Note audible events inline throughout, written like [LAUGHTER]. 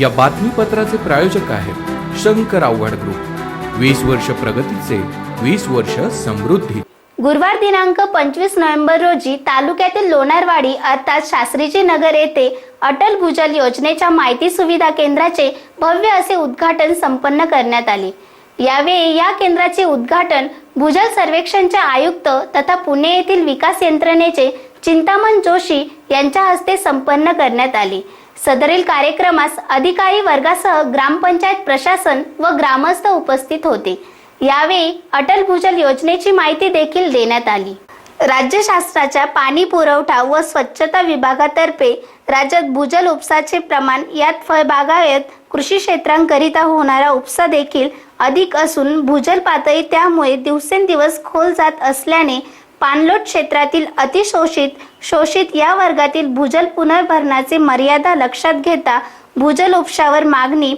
या बातमीपत्राचे प्रायोजक आहेत शंकर आव्हाड ग्रुप. वीस वर्ष प्रगतीचे वीस वर्ष समृद्धी. गुरुवार दिनांक पंचवीस नोव्हेंबर रोजी तालुक्यातील लोणारवाडी अर्थात शास्त्रीजी नगर येथे अटल भूजल योजनेच्या माहिती सुविधा केंद्राचे भव्य असे उद्घाटन संपन्न करण्यात आले. यावेळी या केंद्राचे उद्घाटन भूजल सर्वेक्षणचे आयुक्त तथा पुणे येथील विकास यंत्रणेचे चिंतामण जोशी यांच्या हस्ते संपन्न करण्यात आले. सदरील कार्यक्रमास अधिकारी वर्गासह ग्रामपंचायत प्रशासन व ग्रामस्थ उपस्थित होते. यावेळी अटल भूजल योजनेची माहिती देखील देण्यात आली. राज्य शास्त्राच्या पाणी पुरवठा व स्वच्छता विभागातर्फे राज्यात भूजल उपसाचे प्रमाण यात फळबागायत कृषी क्षेत्रांकरिता होणारा उपसा देखील अधिक असून भूजल पातळी त्यामुळे दिवसेंदिवस खोल जात असल्याने पाणलोट क्षेत्रातील अतिशोषित शोषित या वर्गातील भूजल पुनर्भरणाचे मर्यादा लक्षात घेता भूजल उपशावर मागणी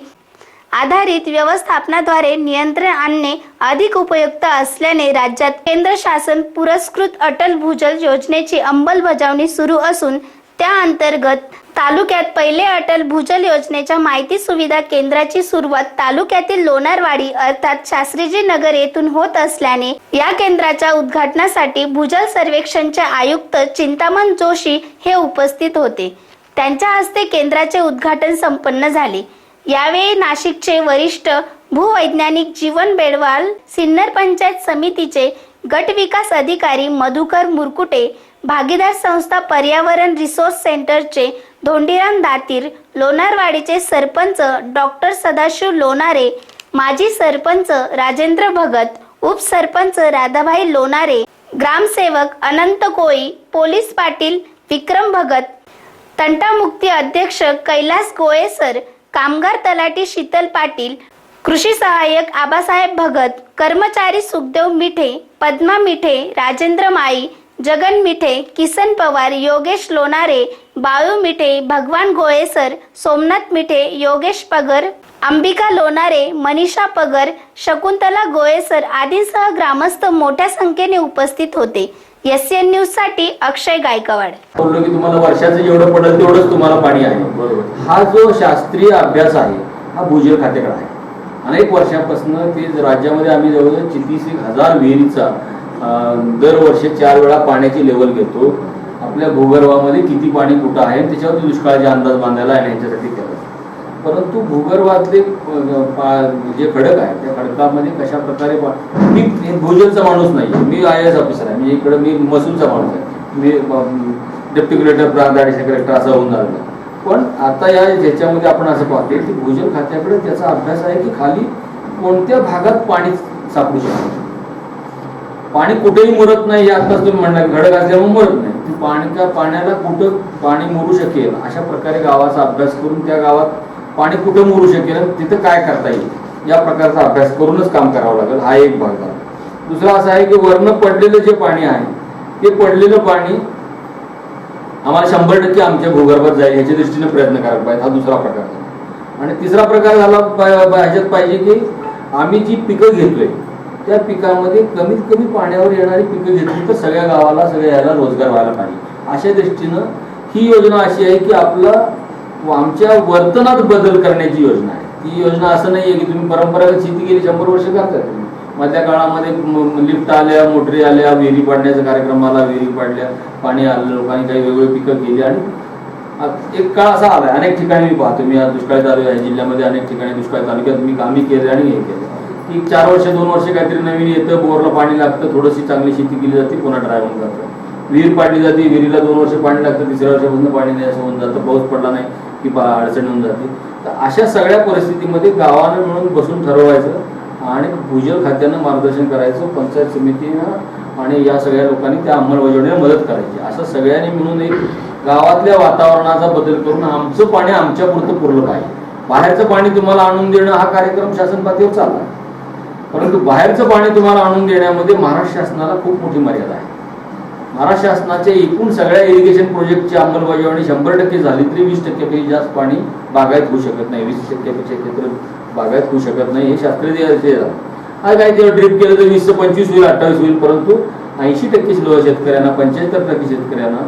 आधारित व्यवस्थापनाद्वारे नियंत्रण आणणे अधिक उपयुक्त असल्याने राज्यात केंद्र शासन पुरस्कृत अटल भूजल योजनेची अंमलबजावणी सुरू असून त्या अंतर्गत तालुक्यात पहिले अटल भूजल योजनेच्या माहिती सुविधा केंद्राची सुरुवात तालुक्यातील लोणारवाडी अर्थात शास्त्रीजी नगर येथून होत असल्याने या केंद्राच्या उद्घाटनासाठी भूजल सर्वेक्षणचे आयुक्त चिंतामण जोशी हे उपस्थित होते. त्यांच्या हस्ते केंद्राचे उद्घाटन संपन्न झाले. यावेळी नाशिकचे वरिष्ठ भूवैज्ञानिक जीवन बेडवाल सिन्नर पंचायत समितीचे गट विकास अधिकारी मधुकर मुरकुटे भागीदार संस्था पर्यावरण रिसोर्स सेंटरचे धोंडीराम दातीर लोणारवाडीचे सरपंच डॉक्टर सदाशिव लोणारे माजी सरपंच राजेंद्र भगत उपसरपंच राधाभाई लोणारे ग्रामसेवक अनंत कोळी पोलीस पाटील विक्रम भगत तंटामुक्ती अध्यक्ष कैलास गोळेसर कामगार तलाठी शीतल पाटील कृषी सहाय्यक आबासाहेब भगत कर्मचारी सुखदेव मिठे पद्मा मिठे राजेंद्र माई जगन मिठे किसन पवार योगेश लोणारे बाळू मिठे भगवान गोळेसर सोमनाथ मिठे योगेश पगर अंबिका लोणारे मनीषा पगर शकुंतला गोळेसर आदींसह ग्रामस्थ मोठ्या संख्येने उपस्थित होते. एस एन न्यूजसाठी अक्षय गायकवाड. बोललो की तुम्हाला वर्षाचं जेवढं पडेल तेवढंच तुम्हाला पाणी आहे. बरोबर. हा जो शास्त्रीय अभ्यास आहे हा भूजल खात्याकडे आहे. अनेक वर्षापासून ते राज्यामध्ये आम्ही जवळजवळ चितीस एक हजार विहिरीचा दरवर्षी चार वेळा पाण्याची लेवल घेतो. आपल्या भूगर्भामध्ये किती पाणी कुठं आहे त्याच्यावरती दुष्काळाचे अंदाज बांधायला आणि यांच्यासाठी केला. परंतु भूगर्भातले जे खडक आहे त्या खडकामध्ये कशा प्रकारे मी भूजलचा माणूस नाही मी आय एस ऑफिसर आहे. मी इकडे मी महसूलचा माणूस आहे. मी डेप्टी कलेक्टर प्रांत कलेक्टर असं होऊन झालं पण आता या ज्याच्यामध्ये आपण असं पाहतो की भूजल खात्याकडे त्याचा अभ्यास आहे की खाली कोणत्या भागात पाणी सापडू शकतो? पाणी कुठेही मुरत नाही हे आताच तुम्ही म्हणणार घडक असल्यामुळे मुरत नाही. पाणी का पाण्याला कुठं पाणी मुरू शकेल अशा प्रकारे गावाचा अभ्यास करून त्या गावात पाणी कुठं मुरू शकेल तिथं काय करता येईल या प्रकारचा अभ्यास करूनच काम करावं लागेल हा एक भाग झाला दुसरा असा आहे की वरनं पडलेलं जे पाणी आहे ते पडलेलं पाणी आम्हाला शंभर टक्के आमच्या भूगर्भात जाईल याच्या दृष्टीने प्रयत्न करायला पाहिजे हा दुसरा प्रकार. झाला आणि तिसरा प्रकार झाला ह्याच्यात पाहिजे की आम्ही जी पिकं घेतोय त्या पिकामध्ये कमीत कमी पाण्यावर येणारी पिकं घेतली तर सगळ्या गावाला सगळ्या याला रोजगार व्हायला पाहिजे. अशा दृष्टीनं ही योजना अशी आहे की आपला आमच्या वर्तनात बदल करण्याची योजना आहे. ती योजना असं नाही आहे की तुम्ही परंपरागत शेती गेली शंभर वर्ष करताय तुम्ही. मधल्या काळामध्ये लिफ्ट आल्या मोटरी आल्या विहिरी पाडण्याचा कार्यक्रम आला विहिरी पाडल्या पाणी आलं लोकांनी काही वेगवेगळी पिकं केली आणि एक काळ असा आलाय. अनेक ठिकाणी मी पाहतो. मी आज दुष्काळी तालुका आहे जिल्ह्यामध्ये अनेक ठिकाणी दुष्काळी तालुक्यात मी कामी केले आणि हे केलं. की चार वर्ष दोन वर्ष काहीतरी नवीन येतं बोरला पाणी लागतं थोडीशी चांगली शेती केली जाते पुन्हा ड्राय होऊन जातं. विहीर पाडली जाते विहिरीला दोन वर्ष पाणी लागतं तिसऱ्या वर्षापासून पाणी नाही असं होऊन जातं पाऊस पडला नाही की पा अडचण होऊन जाते. तर अशा सगळ्या परिस्थितीमध्ये गावानं मिळून बसून ठरवायचं आणि भूजल खात्यानं मार्गदर्शन करायचं पंचायत समितीनं आणि या सगळ्या लोकांनी त्या अंमलबजावणीला मदत करायची. असं सगळ्यांनी मिळून एक गावातल्या वातावरणाचा बदल करून आमचं पाणी आमच्यापुरतं पुरलं पाहिजे. बाहेरचं पाणी तुम्हाला आणून देणं हा कार्यक्रम शासन पातळीवर चालला. परंतु बाहेरचं पाणी तुम्हाला आणून देण्यामध्ये महाराष्ट्र शासनाला खूप मोठी मर्यादा आहे. महाराष्ट्र शासनाच्या एकूण सगळ्या इरिगेशन प्रोजेक्टची अंमलबजावणी शंभर टक्के झाली तरी वीस टक्क्यापेक्षा जास्त पाणी बागायत होऊ शकत नाही. वीस टक्क्यापेक्षा क्षेत्र बागायत होऊ शकत नाही हे शास्त्रीय हे झालं. हा काय तेव्हा ड्रिप केलं तर वीस पंचवीस होईल अठ्ठावीस होईल परंतु ऐंशी टक्के लोक शेतकऱ्यांना पंच्याहत्तर टक्के शेतकऱ्यांना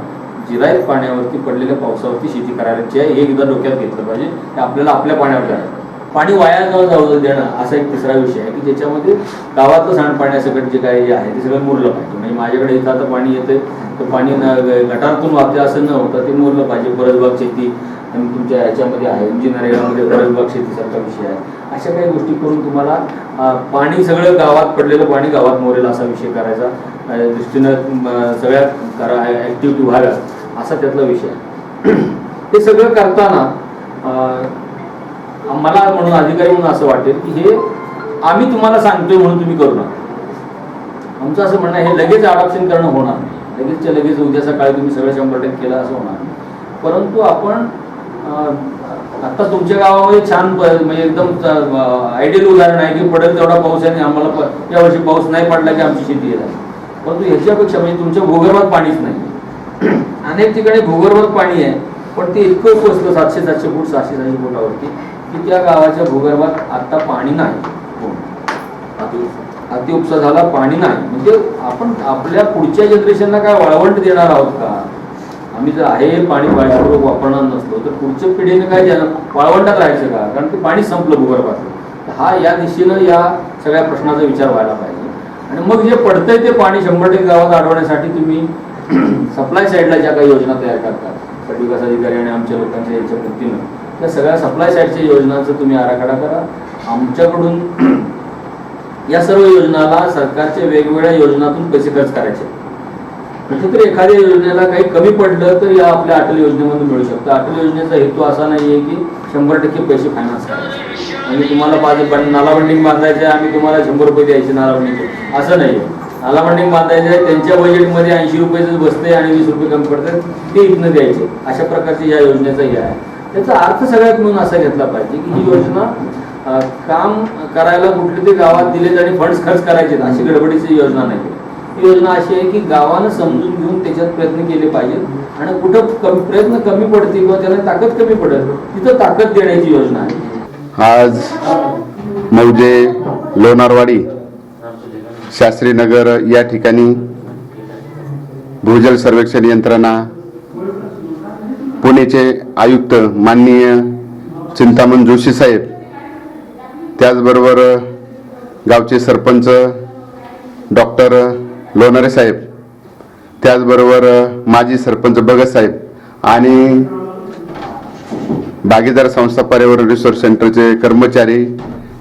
जिरायत पाण्यावरती पडलेल्या पावसावरती शेती करायची आहे. हे एकदा डोक्यात घेतलं पाहिजे. ते आपल्याला आपल्या पाण्यावर करायचं पाणी वाया न जाऊ देणं असा एक तिसरा विषय आहे की ज्याच्यामध्ये गावातलं सांडपाण्यासकट जे काही आहे ते सगळं मुरलं पाहिजे. म्हणजे माझ्याकडे इथं आता पाणी येते तर पाणी न गटारातून वाहते असं न होतं ते मुरलं पाहिजे. परसबाग शेती आणि तुमच्या ह्याच्यामध्ये आहे इंजिनिअरिंगमध्ये परसबाग शेतीसारखा विषय आहे. अशा काही गोष्टी करून तुम्हाला पाणी सगळं गावात पडलेलं पाणी गावात मोरेल असा विषय करायचा. दृष्टीनं सगळ्या करा ॲक्टिव्हिटी व्हाव्या असा त्यातला विषय आहे. [CLEARS THROAT] ते सगळं करताना मला म्हणून अधिकारी म्हणून असं वाटेल की हे आम्ही तुम्हाला सांगतोय म्हणून तुम्ही करू नका. आमचं असं म्हणणं आहे, हे लगेच अडॉप्शन करणं होणार नाही. लगेचच्या लगेच उद्या सकाळी तुम्ही सगळं शंभर टक्के केलं असं होणार नाही. परंतु आपण आत्ता आता तुमच्या गावामध्ये छान म्हणजे एकदम आयडियल उदाहरण आहे की पडेल तेवढा पाऊस आहे आणि आम्हाला या यावर्षी पाऊस नाही पडला की आमची शेती येत परंतु ह्याच्यापेक्षा म्हणजे तुमच्या भूगर्भात पाणीच नाही. अनेक ठिकाणी भूगर्भात पाणी आहे पण ते इतकं पोचलं सातशे सातशे फूट सहाशे सहाशे फुटावरती. की त्या गावाच्या भूगर्भात आता पाणी नाही? अतिउपसा झाला पाणी नाही. म्हणजे आपण आपल्या पुढच्या जनरेशनला काय वाळवंट देणार आहोत का? आम्ही जर आहे पाणी काळजीपूर्वक वापरणार नसलो तर पुढच्या पिढीने काय वाळवंटात राहायचं का? कारण ते पाणी संपलं भूगर्भात हा या दिशेनं या सगळ्या प्रश्नाचा विचार व्हायला पाहिजे. आणि मग जे पडतंय ते पाणी शंभर टक्के गावात अडवण्यासाठी तुम्ही सप्लाय साईडला ज्या काही योजना तयार करतात विकास अधिकारी आणि आमच्या लोकांच्या याच्या वतीनं त्या सगळ्या सप्लाय साईडच्या योजनांचा तुम्ही आराखडा करा. आमच्याकडून या सर्व योजनाला सरकारच्या वेगवेगळ्या योजनातून पैसे खर्च करायचे म्हणजे कुठेतरी एखाद्या योजनेला काही कमी पडलं तर या आपल्या अटल योजनेमधून मिळू शकतं. अटल योजनेचा हेतू असा नाहीये की शंभर टक्के पैसे फायनान्स करायचे. म्हणजे तुम्हाला पाच बन- नाला बंडिंग बांधायचे आहे, आम्ही तुम्हाला शंभर रुपये द्यायचे नाला बंडिंग असं नाही नाला बंडिंग बांधायचे आहे, त्यांच्या बजेटमध्ये ऐंशी रुपयेच बसते आणि वीस रुपये कमी पडतात ते इथनं द्यायचे. अशा प्रकारची या योजनेचा हे आहे. त्याचा अर्थ सगळ्यात म्हणून असा घेतला पाहिजे की ही योजना काम करायला कुठले ते गावात दिले आणि फंड्स खर्च करायचे अशी गडबडीची योजना नाही. ही योजना अशी आहे की गावानं समजून घेऊन त्याच्यात प्रयत्न केले पाहिजेत आणि कुठं कमी प्रयत्न कमी पडतील किंवा त्याला ताकद कमी पडेल तिथं ताकद देण्याची योजना आहे. आज मौजे लोणारवाडी शास्त्रीनगर या ठिकाणी भूजल सर्वेक्षण यंत्रणा पुणेचे आयुक्त माननीय चिंतामण जोशी साहेब त्याचबरोबर गावचे सरपंच डॉक्टर लोणारे साहेब त्याचबरोबर माजी सरपंच भगत साहेब आणि भागीदार संस्था पर्यावरण रिसोर्स सेंटरचे कर्मचारी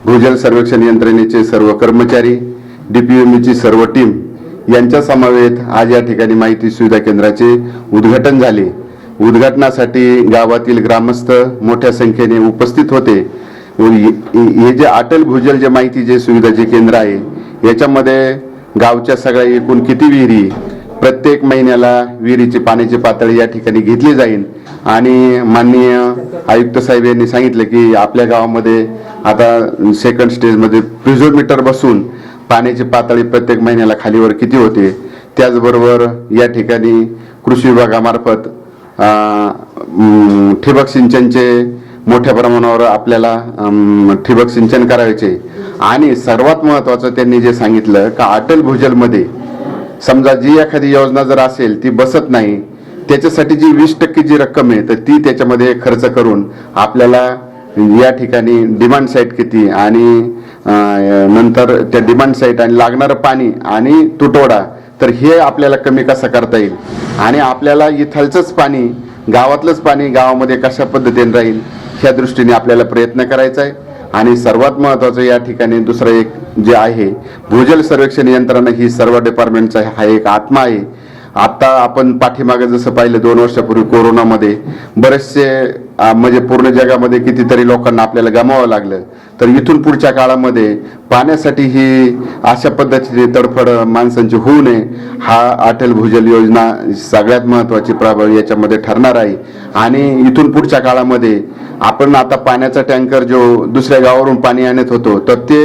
भूजल सर्वेक्षण यंत्रणेचे सर्व कर्मचारी डीपीएमईची सर्व टीम यांच्या समावेत आज या ठिकाणी माहिती सुविधा केंद्राचे उद्घाटन झाले. उद्घाटनासाठी गावातील ग्रामस्थ मोठ्या संख्येने उपस्थित होते. हे जे अटल भूजल जे माहिती जे सुविधाचे केंद्र आहे याच्यामध्ये गावच्या सगळ्या एकूण किती विहिरी प्रत्येक महिन्याला विहिरीची पाण्याची पातळी या ठिकाणी घेतली जाईल. आणि माननीय आयुक्त साहेब यांनी सांगितलं की आपल्या गावामध्ये आता सेकंड स्टेजमध्ये प्रिझोमीटर बसून पाण्याची पातळी प्रत्येक महिन्याला खालीवर किती होते त्याचबरोबर या ठिकाणी कृषी विभागामार्फत ठिबक सिंचनचे मोठ्या प्रमाणावर आपल्याला ठिबक सिंचन करायचे. आणि सर्वात महत्वाचं त्यांनी जे सांगितलं का अटल भूजलमध्ये समजा जी एखादी योजना जर असेल ती बसत नाही त्याच्यासाठी जी वीस टक्के जी रक्कम आहे तर ती त्याच्यामध्ये खर्च करून आपल्याला या ठिकाणी डिमांड साईट किती आणि नंतर त्या डिमांड साईट आणि लागणारं पाणी आणि तुटवडा तर हे आपल्याला कमी कसं करता येईल? आणि आपल्याला इथलचंच पाणी गावातलंच पाणी गावामध्ये कशा पद्धतीने राहील ह्या दृष्टीने आपल्याला प्रयत्न करायचा आहे. आणि सर्वात महत्त्वाचं या ठिकाणी दुसरं एक जे आहे भूजल सर्वेक्षण यंत्रणा ही सर्व डिपार्टमेंटचा हा एक आत्मा आहे. आता आपण पाठीमागे जसं पाहिलं दोन वर्षापूर्वी कोरोनामध्ये बरेचसे म्हणजे पूर्ण जगामध्ये कितीतरी लोकांना आपल्याला गमावं लागलं. तर इथून पुढच्या काळामध्ये पाण्यासाठी ही अशा पद्धतीची तडफड माणसांची होऊ नये हा अटल भूजल योजना सगळ्यात महत्त्वाची प्रभाव याच्यामध्ये ठरणार आहे. आणि इथून पुढच्या काळामध्ये आपण आता पाण्याचा टँकर जो दुसऱ्या गावावरून पाणी आणत होतो तर ते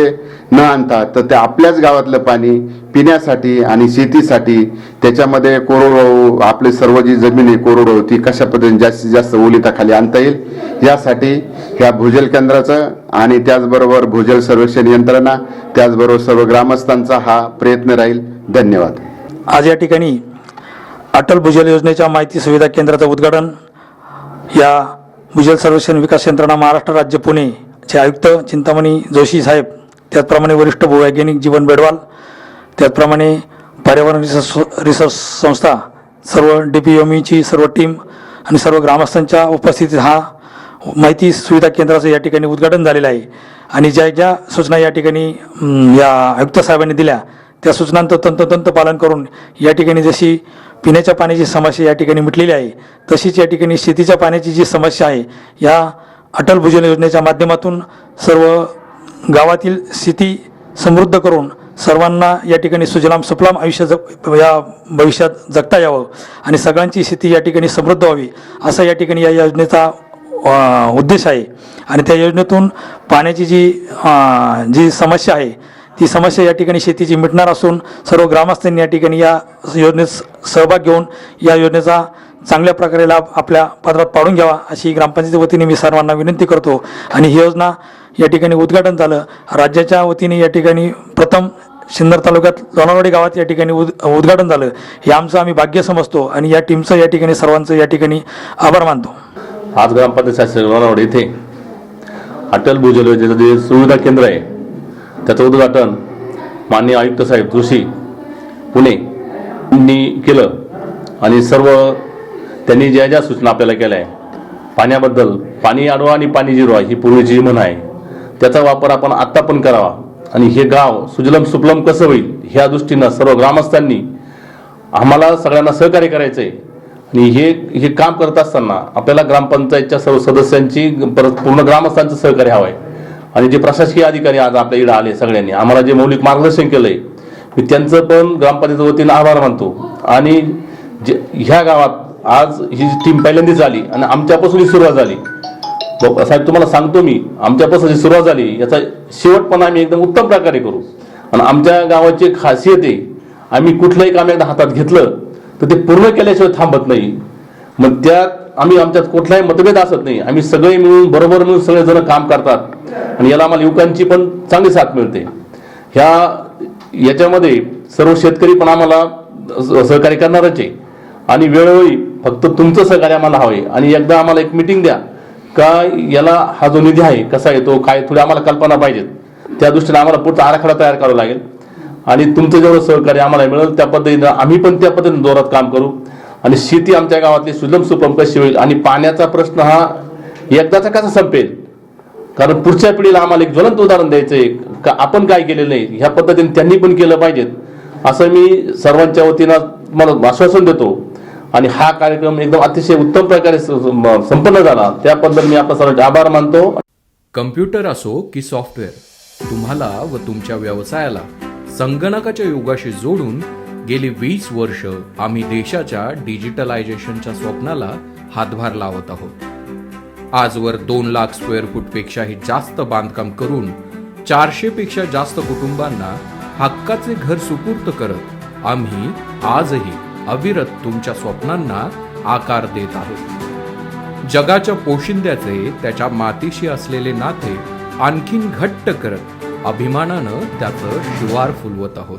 न आणता तर ते आपल्याच गावातलं पाणी पिण्यासाठी आणि शेतीसाठी त्याच्यामध्ये कोरडवाहू आपली सर्व जी जमीन आहे कोरडवाहू ती कशा पद्धतीने जास्तीत जास्त ओलिताखाली आणता येईल? यासाठी ह्या भूजल केंद्राचं आणि त्याचबरोबर भूजल सर्वेक्षण यंत्रणा त्याचबरोबर सर्व ग्रामस्थांचा हा प्रयत्न राहील. धन्यवाद. आज या ठिकाणी अटल भूजल योजनेच्या माहिती सुविधा केंद्राचं उद्घाटन या भूजल सर्वेक्षण विकास यंत्रणा महाराष्ट्र राज्य पुणे चे आयुक्त चिंतामणी जोशी साहेब त्याचप्रमाणे वरिष्ठ भूवैज्ञानिक जीवन बेडवाल त्याचप्रमाणे पर्यावरण रिसर्च रिसर्च संस्था सर्व डी पी एम ईची सर्व टीम आणि सर्व ग्रामस्थांच्या उपस्थितीत हा माहिती सुविधा केंद्राचं या ठिकाणी उद्घाटन झालेलं आहे. आणि ज्या ज्या सूचना या ठिकाणी या आयुक्त साहेबांनी दिल्या त्या सूचनांचं तंतोतंत पालन करून या ठिकाणी जशी पिण्याच्या पाण्याची समस्या या ठिकाणी मिटलेली आहे तशीच या ठिकाणी शेतीच्या पाण्याची जी समस्या आहे या अटल भूजल योजनेच्या माध्यमातून सर्व गावातील शेती समृद्ध करून सर्वांना या ठिकाणी सुजलाम सुफलाम आयुष्य जग या भविष्यात जगता यावं आणि सगळ्यांची शेती या ठिकाणी समृद्ध व्हावी असा या ठिकाणी या योजनेचा उद्देश आहे. आणि त्या योजनेतून पाण्याची जी जी समस्या आहे ती समस्या या ठिकाणी शेतीची मिटणार असून सर्व ग्रामस्थांनी या ठिकाणी या योजनेत सहभाग घेऊन या योजनेचा चांगल्या प्रकारे लाभ आपल्या पदरात पाडून घ्यावा अशी ग्रामपंचायती वतीने मी सर्वांना विनंती करतो. आणि ही योजना या ठिकाणी उद्घाटन झालं. राज्याच्या वतीने या ठिकाणी प्रथम सिन्नर तालुक्यात लोणारवाडी गावात या ठिकाणी उद उद्घाटन झालं. हे आमचं आम्ही भाग्य समजतो आणि या टीमचं या ठिकाणी सर्वांचं या ठिकाणी आभार मानतो. आज ग्रामपंचायत शास्त्री इथे अटल भूजल योजनेचं जे सुविधा केंद्र आहे त्याचं उद्घाटन माननीय आयुक्त साहेब जोशी पुणे यांनी केलं आणि सर्व त्यांनी ज्या ज्या सूचना आपल्याला केल्या आहे पाण्याबद्दल पाणी अडवा आणि पाणी जिरवा ही पूर्वीची जी म्हण आहे त्याचा वापर आपण आत्ता पण करावा. आणि हे गाव सुजलम सुफलम कसं होईल ह्या दृष्टीनं सर्व ग्रामस्थांनी आम्हाला सगळ्यांना सहकार्य करायचं आहे आणि हे हे काम करत असताना आपल्याला ग्रामपंचायतच्या सर्व सदस्यांची परत पूर्ण ग्रामस्थांचं सहकार्य हवं आहे आणि जे प्रशासकीय अधिकारी आज आपल्या इकडे आले सगळ्यांनी आम्हाला जे मौलिक मार्गदर्शन केलंय मी त्यांचं पण ग्रामपंचायत वतीनं आभार मानतो. आणि जे ह्या गावात आज ही टीम पहिल्यांदाच झाली आणि आमच्यापासून ही सुरुवात झाली. साहेब तुम्हाला सांगतो मी आमच्यापासून जी सुरुवात झाली याचा शेवट पण आम्ही एकदम उत्तम प्रकारे करू. आणि आमच्या गावाची खासियत आहे आम्ही कुठलंही काम एकदा हातात घेतलं तर ते पूर्ण केल्याशिवाय थांबत नाही. मग त्यात आम्ही आमच्यात कुठलाही मतभेद असत नाही. आम्ही सगळे मिळून बरोबर मिळून सगळेजण काम करतात. आणि याला आम्हाला युवकांची पण चांगली साथ मिळते. ह्या याच्यामध्ये सर्व शेतकरी पण आम्हाला सहकार्य करणारच आहे. आणि वेळोवेळी फक्त तुमचं सहकार्य आम्हाला हवं आहे आणि एकदा आम्हाला एक मिटिंग द्या. का याला हा जो निधी आहे कसा येतो काय थोडी आम्हाला कल्पना पाहिजेत. त्या दृष्टीने आम्हाला पुढचा आराखडा तयार करावा लागेल. आणि तुमचं जेवढं सहकार्य आम्हाला मिळेल त्या पद्धतीनं आम्ही पण त्या पद्धतीने जोरात काम करू. आणि शेती आमच्या गावातली सुलभ सुपम कशी होईल आणि पाण्याचा प्रश्न हा एकदाचा कसा संपेल? कारण पुढच्या पिढीला आम्हाला एक ज्वलंत उदाहरण द्यायचंय का आपण काय केलेलं नाही? ह्या पद्धतीने त्यांनी पण केलं पाहिजेत. असं मी सर्वांच्या वतीनं मला आश्वासन देतो. आणि हा कार्यक्रम एकदम अतिशय उत्तम प्रकारे संपन्न झाला. त्याबद्दल मी आपल्या सर्वांचे आभार मानतो. कम्प्युटर असो की सॉफ्टवेअर तुम्हाला व तुमच्या व्यवसायाला संगणकाच्या युगाशी जोडून गेली वीस वर्ष आम्ही देशाच्या डिजिटलायझेशनच्या स्वप्नाला हातभार लावत आहोत. आजवर दोन लाख स्क्वेअर फूटपेक्षाही जास्त बांधकाम करून चारशे पेक्षा जास्त कुटुंबांना हक्काचे घर सुपूर्त करत आम्ही आजही अविरत तुमच्या स्वप्नांना आकार देत आहोत. जगाच्या पोशिंद्याचे त्याच्या मातीशी असलेले नाते आणखीन घट्ट करत अभिमानानं त्याचं शिवार फुलवत आहोत.